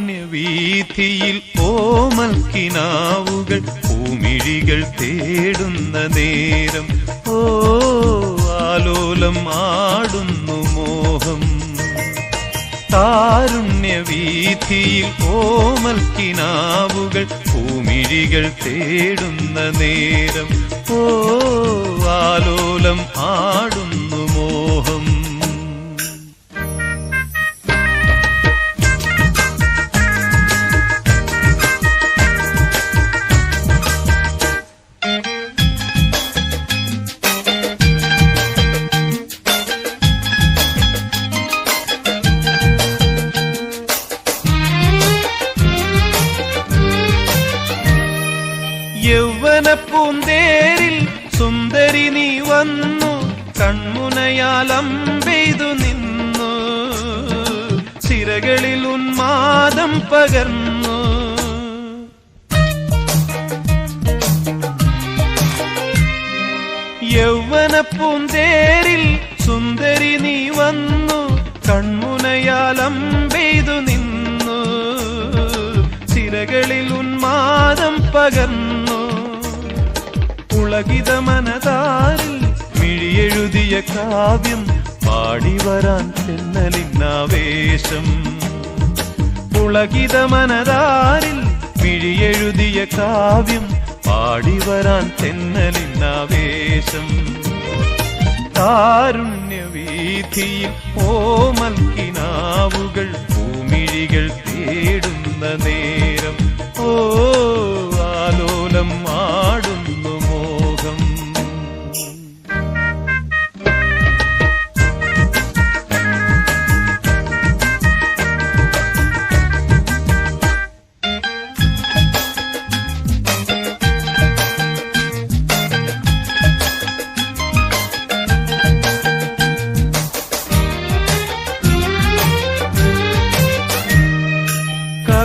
താരുണ്യവീഥിയിൽ ഓമൽ കിനാവുകൾ പൂമിഴികൾ തേടുന്ന നേരം. ഓ ആലോലം ആടുന്നു മോഹം. താരുണ്യവീഥിയിൽ ഓമൽക്കിനാവുകൾ പൂമിഴികൾ തേടുന്ന നേരം. ഓ യൗവന പൂന്തേരിൽ സുന്ദരി നീ വന്നു കൺമുനയാലം പെയ്തു നിന്നു. ചിരകളിൽ ഉന്മാദം പകർന്നു. യൗവന പൂന്തേരിൽ സുന്ദരി നീ വന്നു കൺമുനയാലം പെയ്തു നിന്നു. ചിരകളിൽ ഉന്മാദം പകർന്നു. പുളകിത മനതാരിൽ മിഴിയെഴുതിയ കാവ്യം പാടി വരാൻ ചെന്നലിന്നാവേശം. പുളകിത മനതാരിൽ മിഴിയെഴുതിയ കാവ്യം പാടി വരാൻ തെന്നലിന്നാവേശം താരുണ്യവീഥിയിൽ ഓമൽക്കിനാവുകൾ ഭൂമിഴികൾ തേടുന്ന നേരം. ഓ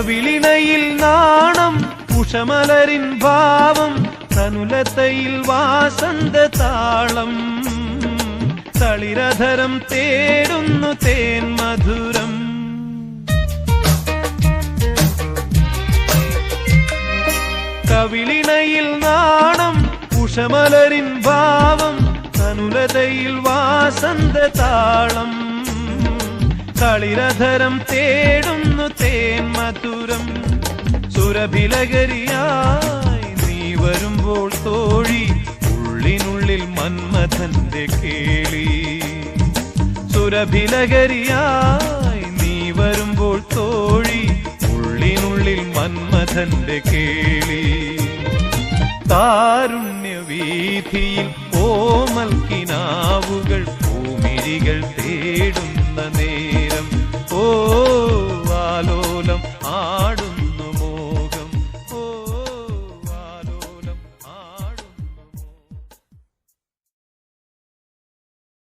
കവിളിണയിൽ നാണം കുഷമലരിൻ ഭാവം തനുലതയിൽ വാസന്ത താളം. തളിരധരം തേടുന്നു തേൻ മധുരം. കവിളിണയിൽ നാണം കുഷമലരിൻ ഭാവം തനുലതയിൽ വാസന്ത താളം. കളിരധരം തേടുന്നു തേൻ മധുരം. സുരഭിലകരിയായി നീ വരുമ്പോൾ തോഴി ഉള്ളിനുള്ളിൽ മന്മഥന്റെ കേളി. സുരഭിലകരിയായി നീ വരുമ്പോൾ തോഴി ഉള്ളിനുള്ളിൽ മന്മഥന്റെ കേളി. താരുണ്യവീഥിയിൽ ഓമൽ കിനാവുകൾ പൂമിഴികൾ തേടുന്ന. നേരം. ഓ ആലോലം ആടും